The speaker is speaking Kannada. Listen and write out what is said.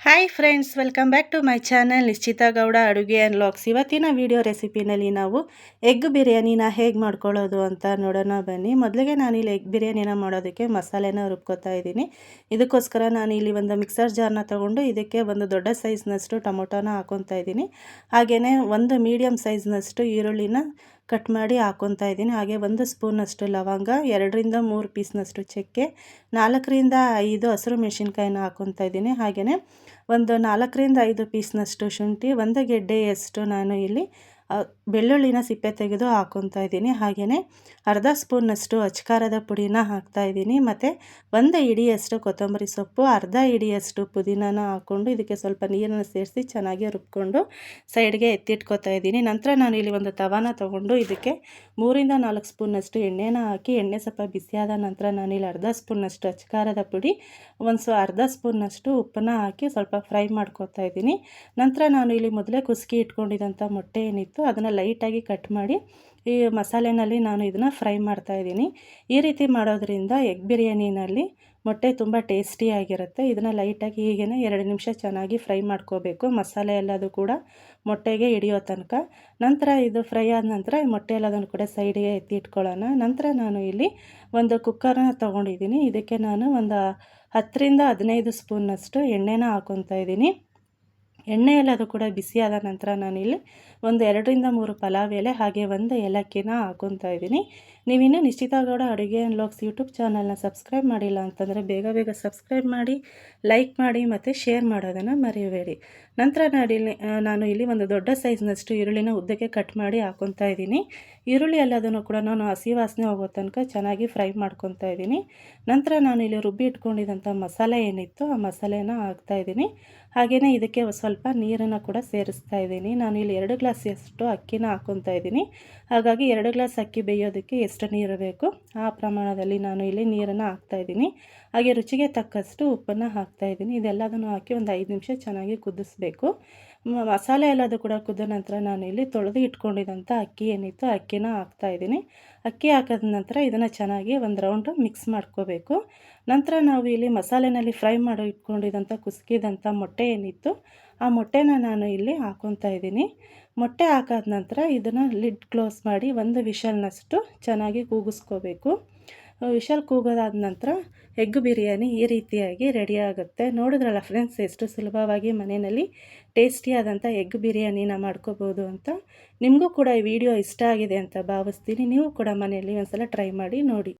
Hi friends welcome back to my channel Nishchita Gowda ಅಡುಗೆ ಆ್ಯಂಡ್ ಲಾಗ್ಸ್ ಇವತ್ತಿನ ವಿಡಿಯೋ ರೆಸಿಪಿನಲ್ಲಿ ನಾವು ಎಗ್ ಬಿರಿಯಾನಿನ ಹೇಗೆ ಮಾಡ್ಕೊಳ್ಳೋದು ಅಂತ ನೋಡೋಣ ಬನ್ನಿ. ಮೊದಲಿಗೆ ನಾನಿಲ್ಲಿ ಎಗ್ ಬಿರಿಯಾನಿನ ಮಾಡೋದಕ್ಕೆ ಮಸಾಲೆನ ರುಬ್ಕೋತಾ ಇದ್ದೀನಿ. ಇದಕ್ಕೋಸ್ಕರ ನಾನು ಇಲ್ಲಿ ಒಂದು ಮಿಕ್ಸರ್ ಜಾರ್ನ ತೊಗೊಂಡು ಇದಕ್ಕೆ ಒಂದು ದೊಡ್ಡ ಸೈಜ್ನಷ್ಟು ಟೊಮೊಟೊನ ಹಾಕೊತಾ ಇದ್ದೀನಿ. ಹಾಗೆಯೇ ಒಂದು ಮೀಡಿಯಮ್ ಸೈಜ್ನಷ್ಟು ಈರುಳ್ಳಿನ ಕಟ್ ಮಾಡಿ ಹಾಕ್ಕೊತಾ ಇದ್ದೀನಿ. ಹಾಗೆ ಒಂದು ಸ್ಪೂನಷ್ಟು ಲವಂಗ, ಎರಡರಿಂದ ಮೂರು ಪೀಸ್ನಷ್ಟು ಚಕ್ಕೆ, ನಾಲ್ಕರಿಂದ ಐದು ಹಸಿರು ಮೆಣಸಿನ್ಕಾಯಿನ ಹಾಕ್ಕೊತಾ ಇದ್ದೀನಿ. ಹಾಗೆಯೇ ಒಂದು ನಾಲ್ಕರಿಂದ ಐದು ಪೀಸ್ನಷ್ಟು ಶುಂಠಿ, ಒಂದು ಗೆಡ್ಡೆಯಷ್ಟು ನಾನು ಇಲ್ಲಿ ಬೆಳ್ಳುಳ್ಳಿನ ಸಿಪ್ಪೆ ತೆಗೆದು ಹಾಕೊತಾ ಇದ್ದೀನಿ. ಹಾಗೆಯೇ ಅರ್ಧ ಸ್ಪೂನ್ನಷ್ಟು ಅಚ್ಕಾರದ ಪುಡಿನ ಹಾಕ್ತಾ ಇದ್ದೀನಿ. ಮತ್ತು ಒಂದು ಇಡಿಯಷ್ಟು ಕೊತ್ತಂಬರಿ ಸೊಪ್ಪು, ಅರ್ಧ ಇಡಿಯಷ್ಟು ಪುದೀನನ ಹಾಕ್ಕೊಂಡು ಇದಕ್ಕೆ ಸ್ವಲ್ಪ ನೀರನ್ನು ಸೇರಿಸಿ ಚೆನ್ನಾಗಿ ರುಬ್ಕೊಂಡು ಸೈಡ್ಗೆ ಎತ್ತಿಟ್ಕೊತಾ ಇದ್ದೀನಿ. ನಂತರ ನಾನು ಇಲ್ಲಿ ಒಂದು ತವಾನ ತೊಗೊಂಡು ಇದಕ್ಕೆ ಮೂರಿಂದ ನಾಲ್ಕು ಸ್ಪೂನಷ್ಟು ಎಣ್ಣೆನ ಹಾಕಿ, ಎಣ್ಣೆ ಸ್ವಲ್ಪ ಬಿಸಿಯಾದ ನಂತರ ನಾನಿಲ್ಲಿ ಅರ್ಧ ಸ್ಪೂನ್ನಷ್ಟು ಅಚ್ಕಾರದ ಪುಡಿ, ಒಂದು ಸೊ ಅರ್ಧ ಸ್ಪೂನ್ನಷ್ಟು ಉಪ್ಪನ್ನ ಹಾಕಿ ಸ್ವಲ್ಪ ಫ್ರೈ ಮಾಡ್ಕೊತಾ ಇದ್ದೀನಿ. ನಂತರ ನಾನು ಇಲ್ಲಿ ಮೊದಲೇ ಕುಸ್ಕಿ ಇಟ್ಕೊಂಡಿದ್ದಂಥ ಮೊಟ್ಟೆ ಏನಿತ್ತು ಅದನ್ನು ಲೈಟಾಗಿ ಕಟ್ ಮಾಡಿ ಈ ಮಸಾಲೆನಲ್ಲಿ ನಾನು ಇದನ್ನು ಫ್ರೈ ಮಾಡ್ತಾಯಿದ್ದೀನಿ ಈ ರೀತಿ ಮಾಡೋದ್ರಿಂದ ಎಗ್ ಬಿರಿಯಾನಿನಲ್ಲಿ ಮೊಟ್ಟೆ ತುಂಬ ಟೇಸ್ಟಿಯಾಗಿರುತ್ತೆ ಇದನ್ನು ಲೈಟಾಗಿ ಹೀಗೇ ಎರಡು ನಿಮಿಷ ಚೆನ್ನಾಗಿ ಫ್ರೈ ಮಾಡ್ಕೋಬೇಕು. ಮಸಾಲೆ ಎಲ್ಲದು ಕೂಡ ಮೊಟ್ಟೆಗೆ ಹಿಡಿಯೋ ತನಕ. ನಂತರ ಇದು ಫ್ರೈ ಆದ ನಂತರ ಮೊಟ್ಟೆ ಎಲ್ಲದನ್ನು ಕೂಡ ಸೈಡಿಗೆ ಎತ್ತಿ ಇಟ್ಕೊಳ್ಳೋಣ. ನಂತರ ನಾನು ಇಲ್ಲಿ ಒಂದು ಕುಕ್ಕರ್ನ ತೊಗೊಂಡಿದ್ದೀನಿ. ಇದಕ್ಕೆ ನಾನು ಒಂದು ಹತ್ತರಿಂದ ಹದಿನೈದು ಸ್ಪೂನ್ನಷ್ಟು ಎಣ್ಣೆನ ಹಾಕೊತಾ ಇದ್ದೀನಿ. ಎಣ್ಣೆ ಎಲ್ಲದು ಕೂಡ ಬಿಸಿಯಾದ ನಂತರ ನಾನಿಲ್ಲಿ ಒಂದು ಎರಡರಿಂದ ಮೂರು ಪಲಾವ್ ಎಲೆ, ಹಾಗೆ ಒಂದು ಏಲಕ್ಕಿನ ಹಾಕೊತಾ ಇದ್ದೀನಿ. ನೀವಿನ್ನೂ ನಿಶ್ಚಿತಗೌಡ ಅಡುಗೆ ಲಾಗ್ಸ್ ಯೂಟ್ಯೂಬ್ ಚಾನಲ್ನ ಸಬ್ಸ್ಕ್ರೈಬ್ ಮಾಡಿಲ್ಲ ಅಂತಂದರೆ ಬೇಗ ಬೇಗ ಸಬ್ಸ್ಕ್ರೈಬ್ ಮಾಡಿ, ಲೈಕ್ ಮಾಡಿ ಮತ್ತು ಶೇರ್ ಮಾಡೋದನ್ನು ಮರೆಯಬೇಡಿ. ನಂತರ ನಾಡಿಲ್ಲಿ ನಾನು ಇಲ್ಲಿ ಒಂದು ದೊಡ್ಡ ಸೈಜ್ನಷ್ಟು ಈರುಳ್ಳಿನ ಉದ್ದಕ್ಕೆ ಕಟ್ ಮಾಡಿ ಹಾಕೊತಾ ಇದ್ದೀನಿ. ಈರುಳ್ಳಿ ಎಲ್ಲದನ್ನು ಕೂಡ ನಾನು ಹಸಿ ವಾಸನೆ ಹೋಗೋ ತನಕ ಚೆನ್ನಾಗಿ ಫ್ರೈ ಮಾಡ್ಕೊತಾ ಇದ್ದೀನಿ. ನಂತರ ನಾನು ಇಲ್ಲಿ ರುಬ್ಬಿ ಇಟ್ಕೊಂಡಿದ್ದಂಥ ಮಸಾಲೆ ಏನಿತ್ತು ಆ ಮಸಾಲೆನ ಹಾಕ್ತಾಯಿದ್ದೀನಿ ಹಾಗೆಯೇ ಇದಕ್ಕೆ ಸ್ವಲ್ಪ ನೀರನ್ನು ಕೂಡ ಸೇರಿಸ್ತಾ ಇದ್ದೀನಿ. ನಾನು ಇಲ್ಲಿ ಎರಡು ಗ್ಲಾಸಷ್ಟು ಅಕ್ಕಿನ ಹಾಕೊತಾ ಇದ್ದೀನಿ. ಹಾಗಾಗಿ ಎರಡು ಗ್ಲಾಸ್ ಅಕ್ಕಿ ಬೇಯೋದಕ್ಕೆ ಎಷ್ಟು ನೀರು ಬೇಕು, ಆ ಪ್ರಮಾಣದಲ್ಲಿ ನಾನು ಇಲ್ಲಿ ನೀರನ್ನು ಹಾಕ್ತಾಯಿದ್ದೀನಿ ಹಾಗೆ ರುಚಿಗೆ ತಕ್ಕಷ್ಟು ಉಪ್ಪನ್ನು ಹಾಕ್ತಾಯಿದ್ದೀನಿ ಇದೆಲ್ಲದನ್ನು ಹಾಕಿ ಒಂದು ಐದು ನಿಮಿಷ ಚೆನ್ನಾಗಿ ಕುದಿಸ್ಬೇಕು. ಮಸಾಲೆ ಎಲ್ಲದು ಕೂಡ ಕುದ್ದ ನಂತರ ನಾನು ಇಲ್ಲಿ ತೊಳೆದು ಇಟ್ಕೊಂಡಿದ್ದಂಥ ಅಕ್ಕಿ ಏನಿತ್ತು ಅಕ್ಕಿನ ಹಾಕ್ತಾಯಿದ್ದೀನಿ ಅಕ್ಕಿ ಹಾಕಿದ ನಂತರ ಇದನ್ನು ಚೆನ್ನಾಗಿ ಒಂದು ರೌಂಡು ಮಿಕ್ಸ್ ಮಾಡ್ಕೋಬೇಕು. ನಂತರ ನಾವು ಇಲ್ಲಿ ಮಸಾಲೆನಲ್ಲಿ ಫ್ರೈ ಮಾಡಿ ಇಟ್ಕೊಂಡಿದ್ದಂಥ ಕುಸ್ಕಿದಂಥ ಮೊಟ್ಟೆ ಏನಿತ್ತು ಆ ಮೊಟ್ಟೆನ ನಾನು ಇಲ್ಲಿ ಹಾಕೊತಾ ಇದ್ದೀನಿ. ಮೊಟ್ಟೆ ಹಾಕಾದ ನಂತರ ಇದನ್ನು ಲಿಡ್ ಕ್ಲೋಸ್ ಮಾಡಿ ಒಂದು ವಿಷಲ್ನಷ್ಟು ಚೆನ್ನಾಗಿ ಕೂಗಿಸ್ಕೋಬೇಕು. ವಿಷಲ್ ಕೂಗೋದಾದ ನಂತರ ಎಗ್ ಬಿರಿಯಾನಿ ಈ ರೀತಿಯಾಗಿ ರೆಡಿ ಆಗುತ್ತೆ. ನೋಡಿದ್ರಲ್ಲ ಫ್ರೆಂಡ್ಸ್, ಎಷ್ಟು ಸುಲಭವಾಗಿ ಮನೆಯಲ್ಲಿ ಟೇಸ್ಟಿಯಾದಂಥ ಎಗ್ ಬಿರಿಯಾನಿನ ಮಾಡ್ಕೋಬೋದು ಅಂತ. ನಿಮಗೂ ಕೂಡ ಈ ವಿಡಿಯೋ ಇಷ್ಟ ಆಗಿದೆ ಅಂತ ಭಾವಿಸ್ತೀನಿ. ನೀವು ಕೂಡ ಮನೆಯಲ್ಲಿ ಒಂದ್ಸಲ ಟ್ರೈ ಮಾಡಿ ನೋಡಿ.